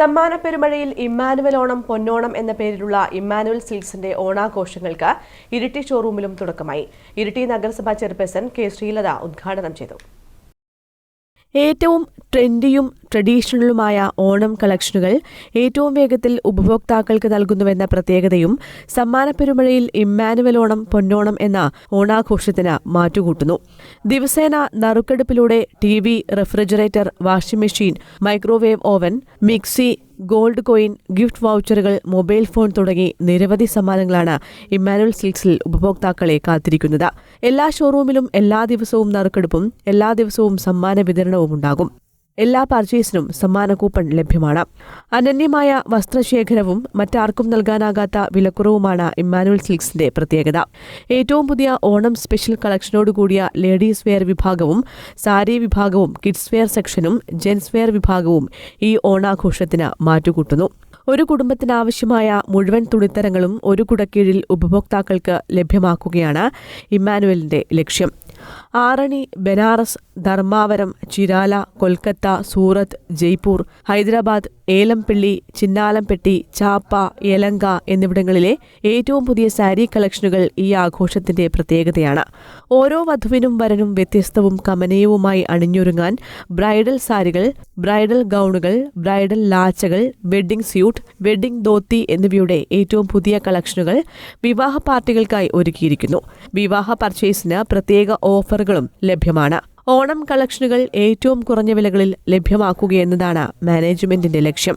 സമ്മാന പെരുമഴയിൽ ഇമ്മാനുവൽ ഓണം പൊന്നോണം എന്ന പേരിലുള്ള ഇമ്മാനുവൽ സിൽക്സിന്റെ ഓണാഘോഷങ്ങൾക്ക് ഇരിട്ടി ഷോറൂമിലും തുടക്കമായി. ഇരിട്ടി നഗരസഭാ ചെയർപേഴ്സൺ കെ ശ്രീലത ഉദ്ഘാടനം ചെയ്തു. ഏറ്റവും ട്രെൻഡിയും ട്രഡീഷണലുമായ ഓണം കളക്ഷനുകൾ ഏറ്റവും വേഗത്തിൽ ഉപഭോക്താക്കൾക്ക് നൽകുന്നുവെന്ന പ്രത്യേകതയും സമ്മാനപ്പെരുമഴയിൽ ഇമ്മാനുവൽ ഓണം പൊന്നോണം എന്ന ഓണാഘോഷത്തിന് മാറ്റുകൂട്ടുന്നു. ദിവസേന നറുക്കെടുപ്പിലൂടെ T V refrigerator washing machine microwave oven mixie gold coin gift വൗച്ചറുകൾ mobile phone തുടങ്ങി നിരവധി സമ്മാനങ്ങളാണ് ഇമ്മാനുവൽ സിൽക്സിൽ ഉപഭോക്താക്കളെ കാത്തിരിക്കുന്നത്. എല്ലാ ഷോറൂമിലും എല്ലാ ദിവസവും നറുക്കെടുപ്പും എല്ലാ ദിവസവും സമ്മാന വിതരണവും ഉണ്ടാകും. എല്ലാ പർച്ചേസിനും സമ്മാന കൂപ്പൺ ലഭ്യമാണ്. അനന്യമായ വസ്ത്രശേഖരവും മറ്റാർക്കും നൽകാനാകാത്ത വിലക്കുറവുമാണ് ഇമ്മാനുവൽ സിൽക്സിന്റെ പ്രത്യേകത. ഏറ്റവും പുതിയ ഓണം സ്പെഷ്യൽ കളക്ഷനോടുകൂടിയ ലേഡീസ് വെയർ വിഭാഗവും സാരി വിഭാഗവും കിഡ്സ് വെയർ സെക്ഷനും ജെൻസ് വെയർ വിഭാഗവും ഈ ഓണാഘോഷത്തിന് മാറ്റുകൂട്ടുന്നു. ഒരു കുടുംബത്തിനാവശ്യമായ മുഴുവൻ തുണിത്തരങ്ങളും ഒരു കുടക്കീഴിൽ ഉപഭോക്താക്കൾക്ക് ലഭ്യമാക്കുകയാണ് ഇമ്മാനുവലിന്റെ ലക്ഷ്യം. ആറണി ബനാറസ് ധർമാവരം ചിരാല കൊൽക്കത്ത സൂറത്ത് ജയ്പൂർ ഹൈദരാബാദ് ഏലംപിള്ളി ചിന്നാലംപെട്ടി ചാപ്പ യലങ്ക എന്നിവിടങ്ങളിലെ ഏറ്റവും പുതിയ സാരി കളക്ഷനുകൾ ഈ ആഘോഷത്തിന്റെ പ്രത്യേകതയാണ്. ഓരോ വധുവിനും വരനും വ്യത്യസ്തവും കമനീയവുമായി അണിഞ്ഞൊരുങ്ങാൻ ബ്രൈഡൽ സാരികൾ ബ്രൈഡൽ ഗൗണുകൾ ബ്രൈഡൽ ലാച്ചകൾ വെഡ്ഡിംഗ് സ്യൂട്ട് വെഡ്ഡിംഗ് ദോത്തി എന്നിവയുടെ ഏറ്റവും പുതിയ കളക്ഷനുകൾ വിവാഹ പാർട്ടികൾക്കായി ഒരുക്കിയിരിക്കുന്നു. വിവാഹ പർച്ചേസിന് പ്രത്യേക ഓഫറുകളും ലഭ്യമാണ്. ഓണം കളക്ഷനുകൾ ഏറ്റവും കുറഞ്ഞ വിലകളിൽ ലഭ്യമാക്കുകയെന്നതാണ് മാനേജ്മെന്റിന്റെ ലക്ഷ്യം.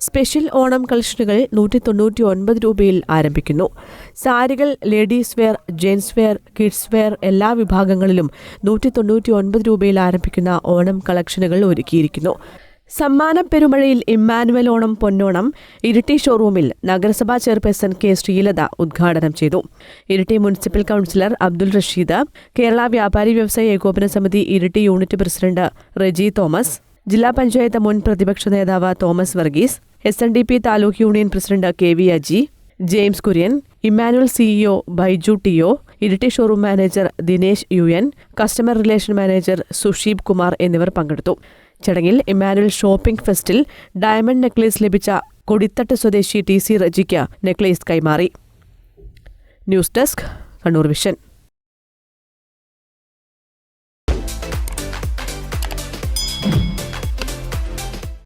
സ്പെഷ്യൽ ഓണം കളക്ഷനുകൾ നൂറ്റി തൊണ്ണൂറ്റി ഒൻപത് രൂപയിൽ ആരംഭിക്കുന്നു. സാരികൾ ladies wear gents wear kids wear എല്ലാ വിഭാഗങ്ങളിലും നൂറ്റി തൊണ്ണൂറ്റി ഒൻപത് രൂപയിൽ ആരംഭിക്കുന്ന ഓണം കളക്ഷനുകൾ ഒരുക്കിയിരിക്കുന്നു. സമ്മാന പെരുമഴയിൽ ഇമ്മാനുവൽ ഓണം പൊന്നോണം ഇരിട്ടി ഷോറൂമിൽ നഗരസഭാ ചെയർപേഴ്സൺ കെ ശ്രീലത ഉദ്ഘാടനം ചെയ്തു. Iritty municipal councillor Abdul Rasheed Kerala Vyapari Vyavasaya Ekopana Samithi Iritty unit president Reji Thomas ജില്ലാ പഞ്ചായത്ത് മുൻ പ്രതിപക്ഷ നേതാവ് Thomas Varghese S N D P taluk union president K V Aji James Kurian Emmanuel CEO Baiju TO Iritty showroom manager Dinesh U N customer relation manager Susheeb Kumar എന്നിവർ പങ്കെടുത്തു. ചടങ്ങിൽ Emmanuel shopping ഫെസ്റ്റിൽ diamond necklace ലഭിച്ച കൊടിത്തട്ട് സ്വദേശി T C റജിക്ക് necklace കൈമാറി. News desk Kannur vision.